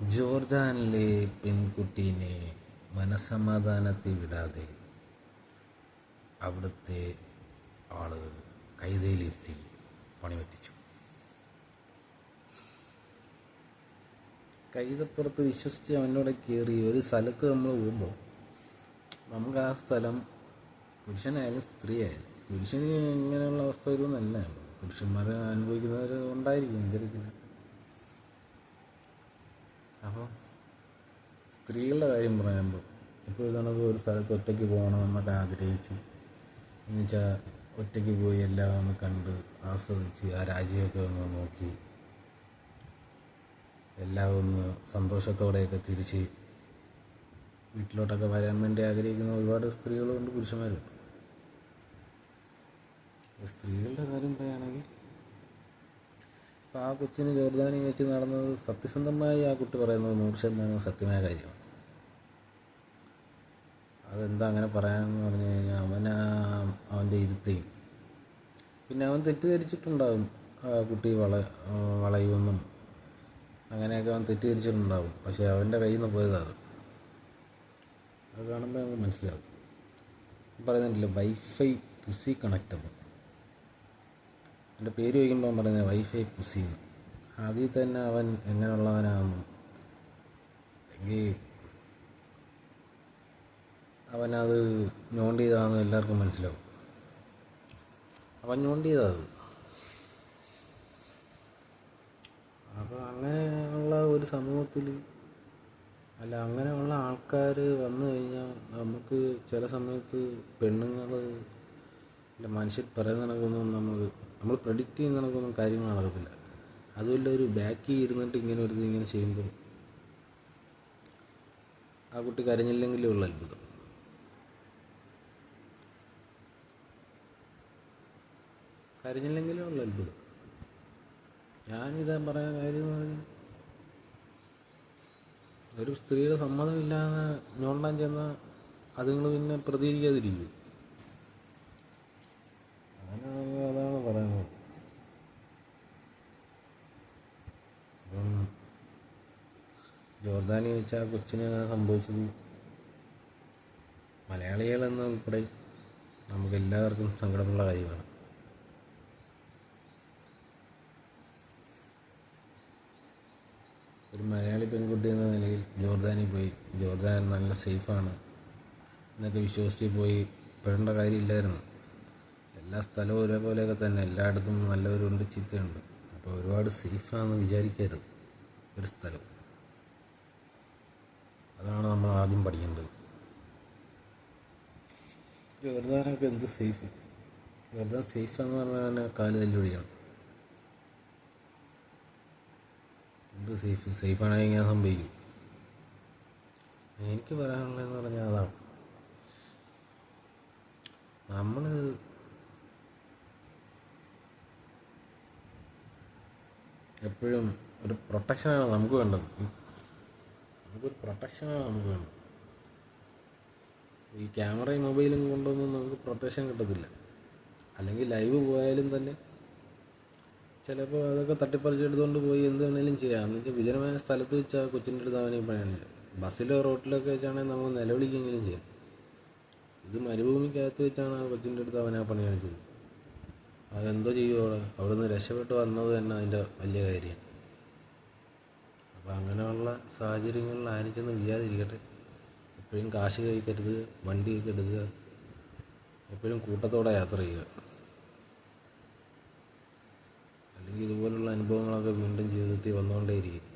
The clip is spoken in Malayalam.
ജോർദാനിലെ പെൺകുട്ടീനെ മനസമാധാനത്തിൽ വിടാതെ അവിടുത്തെ ആളുകൾ കൈതയിലിരുത്തി പണിവെത്തിച്ചു കൈതപ്പുറത്ത് വിശ്വസിച്ച് അവനോട് കയറി ഒരു സ്ഥലത്ത് നമ്മൾ പോകുമ്പോൾ നമുക്ക് ആ സ്ഥലം പുരുഷനായാലും സ്ത്രീയായാലും പുരുഷന് ഇങ്ങനെയുള്ള അവസ്ഥ വരുമെന്നല്ല പുരുഷന്മാർ അനുഭവിക്കുന്നവർ ഉണ്ടായിരിക്കും എനിക്കറിയില്ല അപ്പോൾ സ്ത്രീകളുടെ കാര്യം പറയുമ്പോൾ ഇപ്പോൾ ഇതാണെങ്കിൽ ഒരു സ്ഥലത്ത് ഒറ്റയ്ക്ക് പോകണം എന്നൊക്കെ ആഗ്രഹിച്ചു എന്നുവെച്ചാൽ ഒറ്റയ്ക്ക് പോയി എല്ലാം ഒന്ന് കണ്ട് ആസ്വദിച്ച് ആ രാജ്യമൊക്കെ ഒന്ന് നോക്കി എല്ലാം ഒന്ന് സന്തോഷത്തോടെയൊക്കെ തിരിച്ച് വീട്ടിലോട്ടൊക്കെ വരാൻ വേണ്ടി ആഗ്രഹിക്കുന്ന ഒരുപാട് സ്ത്രീകളുണ്ട് പുരുഷന്മാരുണ്ട്. സ്ത്രീകളുടെ കാര്യം പറയുകയാണെങ്കിൽ അപ്പോൾ ആ കൊച്ചിന് ജോർദാനി വെച്ച് നടന്നത് സത്യസന്ധമായി ആ കുട്ടി പറയുന്നത് നൂറ് ശതമാനം സത്യമായ കാര്യമാണ് അതെന്താ അങ്ങനെ പറയാമെന്ന് പറഞ്ഞു കഴിഞ്ഞാൽ അവന അവന്റെ ഇരുത്തയും. പിന്നെ അവൻ തെറ്റിദ്ധരിച്ചിട്ടുണ്ടാകും ആ കുട്ടി വള വളയുമെന്നും അങ്ങനെയൊക്കെ അവൻ തെറ്റിദ്ധരിച്ചിട്ടുണ്ടാകും പക്ഷേ അവന്റെ കയ്യിൽ നിന്ന് പോയതാണ് അത്. കാണുമ്പോൾ നമുക്ക് മനസ്സിലാവും. പറയുന്നില്ല വൈഫൈ പുസി കണക്റ്റബിൾ. എന്റെ പേര് ചോദിക്കുമ്പോൾ അവൻ പറയുന്നത് വൈഫൈ പുസി അതിൽ തന്നെ അവൻ എങ്ങനെയുള്ളവനാണെന്നും അല്ലെങ്കിൽ അവനത് ഞോണ്ട് ചെയ്താണെന്ന് എല്ലാവർക്കും മനസ്സിലാവും. അവൻ ഞോണ്ട് ചെയ്തത് അപ്പോൾ അങ്ങനെയുള്ള ഒരു സമൂഹത്തിൽ അല്ല അങ്ങനെയുള്ള ആൾക്കാർ വന്നു കഴിഞ്ഞാൽ നമുക്ക് ചില സമയത്ത് പെണ്ണുങ്ങൾ അല്ല മനുഷ്യർ പറയുന്ന കണക്കൊന്നും നമ്മൾ നമ്മൾ പ്രഡിക്റ്റ് ചെയ്യുന്ന കണക്കൊന്നും കാര്യങ്ങൾ നടക്കത്തില്ല അതുമല്ല ഒരു ബാക്കിൽ ഇരുന്നിട്ട് ഇങ്ങനെ ഒരു ഇങ്ങനെ ചെയ്യുമ്പോൾ ആ കുട്ടി കരഞ്ഞില്ലെങ്കിലും ഉള്ള അത്ഭുതം. കരഞ്ഞില്ലെങ്കിലും ഉള്ള അത്ഭുതം. ഞാനിതാ പറയാൻ കാര്യം ഒരു സ്ത്രീയുടെ സമ്മതമില്ലാതെ ഞോണ്ടാൻ ചെന്ന അതുങ്ങൾ പിന്നെ പ്രതികരിക്കാതിരിക്കും അങ്ങനെ അതാണ് പറയുന്നത് അപ്പം ജോർദാനി ചോദിച്ചാൽ ആ കൊച്ചിന് സംഭവിച്ചത്? മലയാളികൾ എന്ന ഉൾപ്പെടെ നമുക്ക് എല്ലാവർക്കും സങ്കടമുള്ള കാര്യമാണ്. ഒരു മലയാളി പെൺകുട്ടി എന്ന നിലയിൽ ജോർദാനിൽ പോയി. ജോർദാൻ നല്ല സേഫാണ് എന്നൊക്കെ വിശ്വസിച്ച് പോയി. പെടേണ്ട കാര്യമില്ലായിരുന്നു. എല്ലാ സ്ഥലവും ഒരേപോലെയൊക്കെ തന്നെ. എല്ലായിടത്തും നല്ലവരുണ്ട് ചീത്തയുണ്ട്. അപ്പോൾ ഒരുപാട് സേഫാണെന്ന് വിചാരിക്കരുത്. ഒരു സ്ഥലം അതാണ് നമ്മൾ ആദ്യം പഠിക്കേണ്ടത്. ജോർദാനൊക്കെ എന്ത് സേഫ് ജോർദാൻ സേഫാന്ന് പറഞ്ഞാൽ തന്നെ കാൽ തല്ലി ഒഴിക്കണം എന്ത് സേഫ് സേഫ് ആണെങ്കിൽ ഞാൻ സംഭവിക്കും. എനിക്ക് പറയാനുള്ളതെന്ന് പറഞ്ഞാൽ അതാണ്. നമ്മൾ എപ്പോഴും ഒരു പ്രൊട്ടക്ഷനാണ് നമുക്ക് വേണ്ടത്. നമുക്കൊരു പ്രൊട്ടക്ഷനാണ് നമുക്ക് വേണം. ഈ ക്യാമറയും മൊബൈലും കൊണ്ടൊന്നും നമുക്ക് പ്രൊട്ടക്ഷൻ കിട്ടത്തില്ല. അല്ലെങ്കിൽ ലൈവ് പോയാലും തന്നെ ചിലപ്പോൾ അതൊക്കെ തട്ടിപ്പറിച്ചെടുത്തുകൊണ്ട് പോയി എന്ത് വേണേലും ചെയ്യാം. എന്ന് വെച്ചാൽ വിജനമായ സ്ഥലത്ത് വെച്ചാൽ കൊച്ചിന്റെ അടുത്ത് അവനെ പണിയാണ് ബസ്സിലോ റോട്ടിലൊക്കെ വെച്ചാണെങ്കിൽ നമുക്ക് നിലവിളിക്കെങ്കിലും ചെയ്യാം. ഇത് മരുഭൂമിക്കകത്ത് വെച്ചാണ് ആ കൊച്ചിന്റെ അടുത്ത് അവനെ ചെയ്തത് അതെന്തോ ചെയ്യുമോ അവിടെ അവിടുന്ന് രക്ഷപ്പെട്ട് വന്നത് തന്നെ അതിന്റെ വലിയ കാര്യം. അപ്പോൾ അങ്ങനെയുള്ള സാഹചര്യങ്ങളിൽ ആരും വിചാരിച്ചിരിക്കട്ടെ. എപ്പോഴും കാശ് കഴിക്കരുത് വണ്ടിയൊക്കെ എടുക്കുക എപ്പോഴും കൂട്ടത്തോടെ യാത്ര ചെയ്യുക. അല്ലെങ്കിൽ ഇതുപോലുള്ള അനുഭവങ്ങളൊക്കെ വീണ്ടും ജീവിതത്തിൽ വന്നുകൊണ്ടേയിരിക്കും.